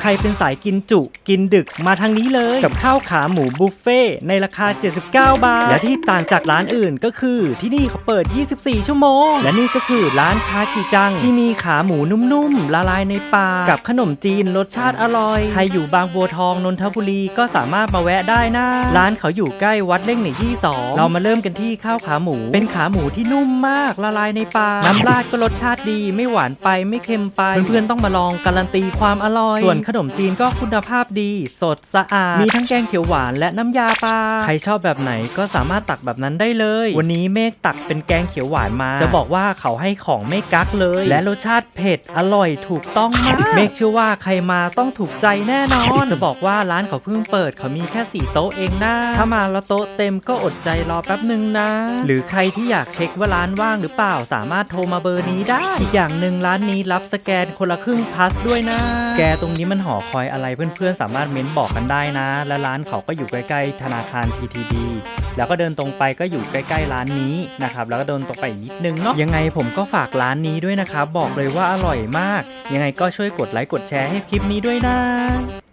ใครเป็นสายกินจุกินดึกมาทางนี้เลย กับข้าวขาหมูบุฟเฟ่ในราคา 79 บาท และที่ต่างจากร้านอื่นก็คือ ที่นี่เขาเปิด 24 ชั่วโมง และนี่ก็คือร้านคากิจัง ที่มีขาหมูนุ่มๆละลายในปากกับขนมจีนรสชาติอร่อย ใครอยู่บางบัวทองนนทบุรีก็สามารถมาแวะได้นะร้านเขาอยู่ใกล้วัดเล่งหนึ่งที่สองเรามาเริ่มกันที่ข้าวขาหมู เป็นขาหมูที่นุ่มมากละลายในปากน้ำราดก็รสชาติดี ไม่หวานไปไม่เค็มไปเพื่อนๆต้องมาลองการันตีความอร่อยส่วนขนมจีนก็คุณภาพดี สดสะอาด มีทั้งแกงเขียวหวานและน้ำยาปลา ใครชอบแบบไหนก็สามารถตักแบบนั้นได้เลย วันนี้เมฆตักเป็นแกงเขียวหวานมา จะบอกว่าเขาให้ของไม่กักเลย และรสชาติเผ็ดอร่อยถูกต้องมาก เมฆเชื่อว่าใครมาต้องถูกใจแน่นอน จะบอกว่าร้านเขาเพิ่งเปิดเขามีแค่สี่โต๊ะเองนะ ถ้ามาแล้วโต๊ะเต็มก็อดใจรอแป๊บหนึ่งนะ หรือใครที่อยากเช็คว่าร้านว่างหรือเปล่าสามารถโทรมาเบอร์นี้ได้ อีกอย่างหนึ่งร้านนี้รับสแกนคนละครึ่งพลัสด้วยนะ แกตรงนี้มันหอคอยอะไรเพื่อนๆ สามารถเม้นบอกกันได้นะ และร้านเขาก็อยู่ใกล้ๆ ธนาคาร TTB แล้วก็เดินตรงไปก็อยู่ใกล้ๆร้านนี้นะครับแล้วก็เดินตรงไปอีกนิดนึงเนาะยังไงผมก็ฝากร้านนี้ด้วยนะครับบอกเลยว่าอร่อยมาก ยังไงก็ช่วยกดไลค์กดแชร์ให้คลิปนี้ด้วยนะ